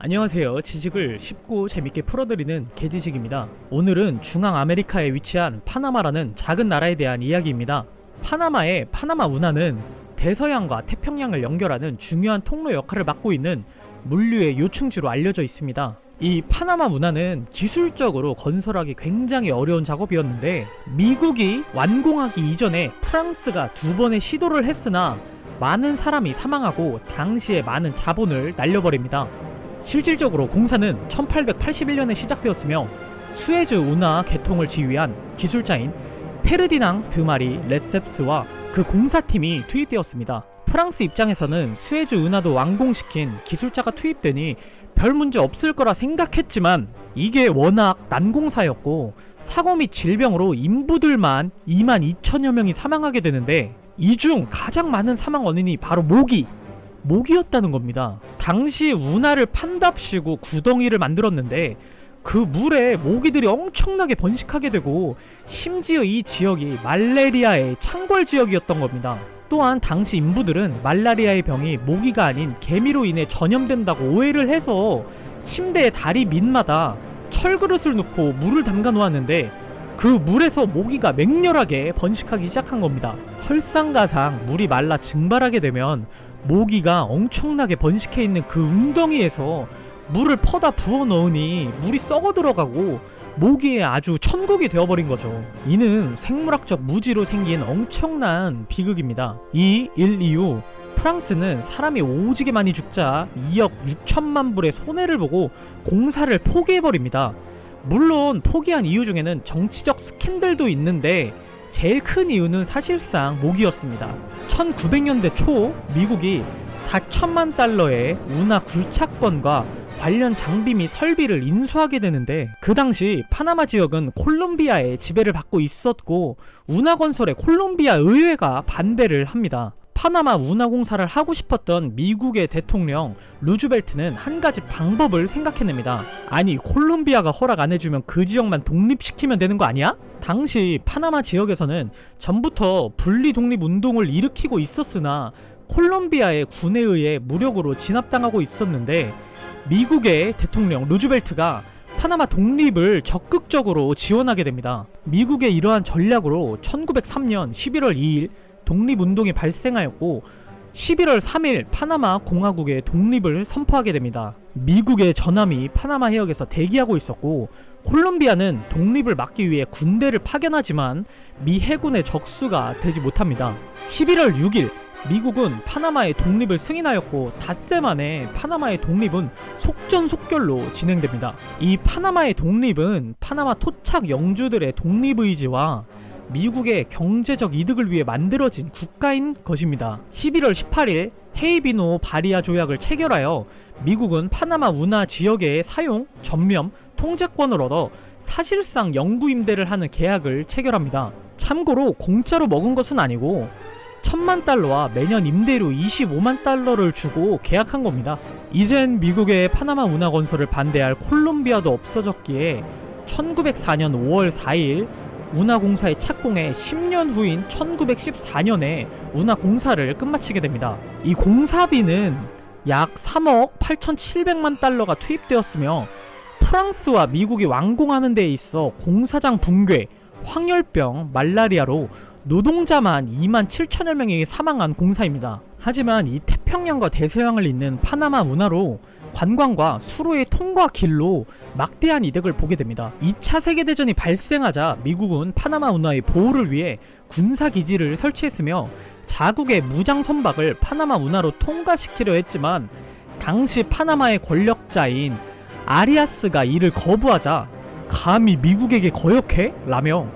안녕하세요. 지식을 쉽고 재밌게 풀어드리는 개지식입니다. 오늘은 중앙 아메리카에 위치한 파나마라는 작은 나라에 대한 이야기입니다. 파나마의 파나마 운하는 대서양과 태평양을 연결하는 중요한 통로 역할을 맡고 있는 물류의 요충지로 알려져 있습니다. 이 파나마 운하는 기술적으로 건설하기 굉장히 어려운 작업이었는데 미국이 완공하기 이전에 프랑스가 두 번의 시도를 했으나 많은 사람이 사망하고 당시에 많은 자본을 날려버립니다. 실질적으로 공사는 1881년에 시작되었으며 수에즈 운하 개통을 지휘한 기술자인 페르디낭 드마리 레셉스와 그 공사팀이 투입되었습니다. 프랑스 입장에서는 수에즈 운하도 완공시킨 기술자가 투입되니 별 문제 없을 거라 생각했지만 이게 워낙 난공사였고 사고 및 질병으로 인부들만 2만 2천여 명이 사망하게 되는데 이 중 가장 많은 사망 원인이 바로 모기 모기였다는 겁니다. 당시 운하를 판답시고 구덩이를 만들었는데 그 물에 모기들이 엄청나게 번식하게 되고 심지어 이 지역이 말레리아의 창궐 지역이었던 겁니다. 또한 당시 인부들은 말라리아의 병이 모기가 아닌 개미로 인해 전염된다고 오해를 해서 침대의 다리 밑마다 철그릇을 놓고 물을 담가 놓았는데 그 물에서 모기가 맹렬하게 번식하기 시작한 겁니다. 설상가상 물이 말라 증발하게 되면 모기가 엄청나게 번식해 있는 그 웅덩이에서 물을 퍼다 부어 넣으니 물이 썩어 들어가고 모기의 아주 천국이 되어버린 거죠. 이는 생물학적 무지로 생긴 엄청난 비극입니다. 이 일 이후 프랑스는 사람이 오지게 많이 죽자 2억 6천만 불의 손해를 보고 공사를 포기해버립니다. 물론 포기한 이유 중에는 정치적 스캔들도 있는데 제일 큰 이유는 사실상 모기였습니다. 1900년대 초 미국이 4천만 달러의 운하 굴착권과 관련 장비 및 설비를 인수하게 되는데 그 당시 파나마 지역은 콜롬비아의 지배를 받고 있었고 운하 건설에 콜롬비아 의회가 반대를 합니다. 파나마 운하공사를 하고 싶었던 미국의 대통령 루즈벨트는 한 가지 방법을 생각해냅니다. 아니 콜롬비아가 허락 안 해주면 그 지역만 독립시키면 되는 거 아니야? 당시 파나마 지역에서는 전부터 분리 독립 운동을 일으키고 있었으나 콜롬비아의 군에 의해 무력으로 진압당하고 있었는데 미국의 대통령 루즈벨트가 파나마 독립을 적극적으로 지원하게 됩니다. 미국의 이러한 전략으로 1903년 11월 2일 독립운동이 발생하였고 11월 3일 파나마 공화국의 독립을 선포하게 됩니다. 미국의 전함이 파나마 해역에서 대기하고 있었고 콜롬비아는 독립을 막기 위해 군대를 파견하지만 미 해군의 적수가 되지 못합니다. 11월 6일 미국은 파나마의 독립을 승인하였고 닷새 만에 파나마의 독립은 속전속결로 진행됩니다. 이 파나마의 독립은 파나마 토착 영주들의 독립 의지와 미국의 경제적 이득을 위해 만들어진 국가인 것입니다. 11월 18일 헤이비노 바리아 조약을 체결하여 미국은 파나마 운하 지역의 사용, 전면, 통제권을 얻어 사실상 영구 임대를 하는 계약을 체결합니다. 참고로 공짜로 먹은 것은 아니고 천만 달러와 매년 임대료 25만 달러를 주고 계약한 겁니다. 이젠 미국의 파나마 운하 건설을 반대할 콜롬비아도 없어졌기에 1904년 5월 4일 운하공사의 착공에 10년 후인 1914년에 운하공사를 끝마치게 됩니다. 이 공사비는 약 3억 8,700만 달러가 투입되었으며 프랑스와 미국이 완공하는 데 있어 공사장 붕괴, 황열병, 말라리아로 노동자만 2만 7천여 명이 사망한 공사입니다. 하지만 이 태평양과 대서양을 잇는 파나마 운하로 관광과 수로의 통과 길로 막대한 이득을 보게 됩니다. 2차 세계대전이 발생하자 미국은 파나마 운하의 보호를 위해 군사기지를 설치했으며 자국의 무장 선박을 파나마 운하로 통과시키려 했지만 당시 파나마의 권력자인 아리아스가 이를 거부하자 감히 미국에게 거역해? 라며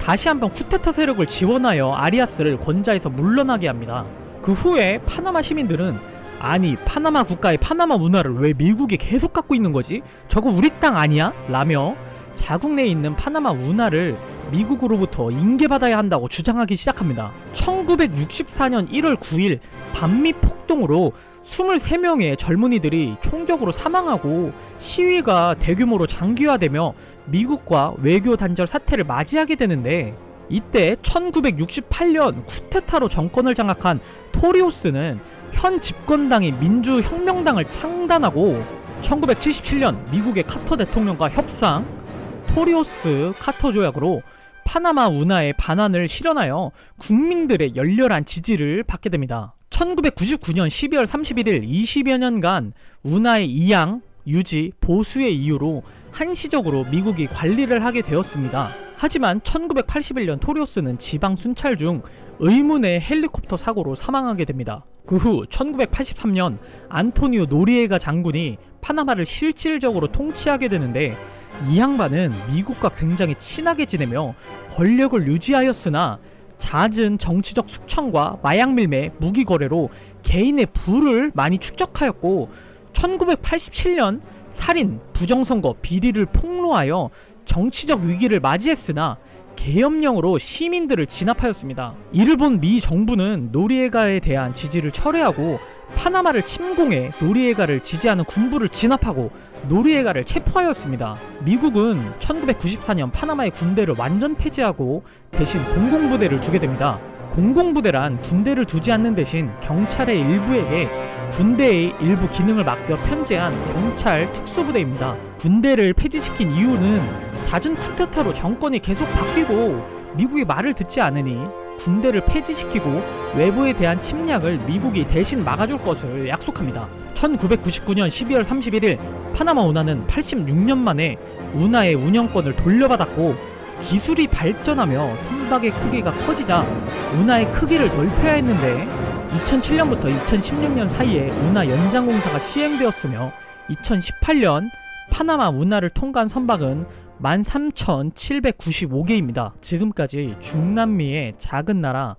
다시 한번 쿠데타 세력을 지원하여 아리아스를 권좌에서 물러나게 합니다. 그 후에 파나마 시민들은 아니 파나마 국가의 파나마 문화를 왜 미국이 계속 갖고 있는 거지? 저거 우리 땅 아니야? 라며 자국 내에 있는 파나마 운하를 미국으로부터 인계받아야 한다고 주장하기 시작합니다. 1964년 1월 9일 반미 폭동으로 23명의 젊은이들이 총격으로 사망하고 시위가 대규모로 장기화되며 미국과 외교 단절 사태를 맞이하게 되는데 이때 1968년 쿠데타로 정권을 장악한 토리오스는 현 집권당인 민주혁명당을 창단하고 1977년 미국의 카터 대통령과 협상 토리오스 카터 조약으로 파나마 운하의 반환을 실현하여 국민들의 열렬한 지지를 받게 됩니다. 1999년 12월 31일 20여 년간 운하의 이양, 유지, 보수의 이유로 한시적으로 미국이 관리를 하게 되었습니다. 하지만 1981년 토리오스는 지방 순찰 중 의문의 헬리콥터 사고로 사망하게 됩니다. 그 후 1983년 안토니오 노리에가 장군이 파나마를 실질적으로 통치하게 되는데 이 양반은 미국과 굉장히 친하게 지내며 권력을 유지하였으나 잦은 정치적 숙청과 마약 밀매, 무기 거래로 개인의 부를 많이 축적하였고 1987년 살인, 부정선거, 비리를 폭로하여 정치적 위기를 맞이했으나 계엄령으로 시민들을 진압하였습니다. 이를 본 미 정부는 노리에가에 대한 지지를 철회하고 파나마를 침공해 노리에가를 지지하는 군부를 진압하고 노리에가를 체포하였습니다. 미국은 1994년 파나마의 군대를 완전 폐지하고 대신 공공부대를 두게 됩니다. 공공부대란 군대를 두지 않는 대신 경찰의 일부에게 군대의 일부 기능을 맡겨 편제한 경찰 특수부대입니다. 군대를 폐지시킨 이유는 잦은 쿠데타로 정권이 계속 바뀌고 미국이 말을 듣지 않으니 군대를 폐지시키고 외부에 대한 침략을 미국이 대신 막아줄 것을 약속합니다. 1999년 12월 31일 파나마 운하는 86년 만에 운하의 운영권을 돌려받았고 기술이 발전하며 선박의 크기가 커지자 운하의 크기를 넓혀야 했는데 2007년부터 2016년 사이에 운하 연장 공사가 시행되었으며 2018년 파나마 운하를 통과한 선박은 13,795개입니다. 지금까지 중남미의 작은 나라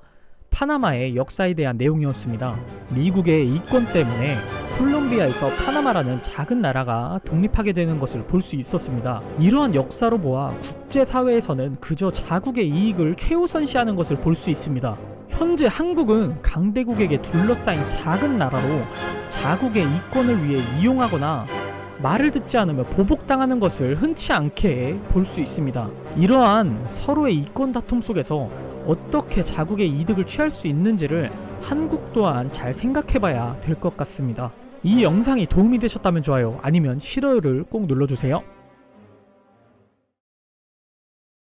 파나마의 역사에 대한 내용이었습니다. 미국의 이권 때문에 콜롬비아에서 파나마라는 작은 나라가 독립하게 되는 것을 볼 수 있었습니다. 이러한 역사로 보아 국제사회에서는 그저 자국의 이익을 최우선시하는 것을 볼 수 있습니다. 현재 한국은 강대국에게 둘러싸인 작은 나라로 자국의 이권을 위해 이용하거나 말을 듣지 않으면 보복당하는 것을 흔치 않게 볼 수 있습니다. 이러한 서로의 이권 다툼 속에서 어떻게 자국의 이득을 취할 수 있는지를 한국 또한 잘 생각해봐야 될 것 같습니다. 이 영상이 도움이 되셨다면 좋아요, 아니면 싫어요를 꼭 눌러주세요.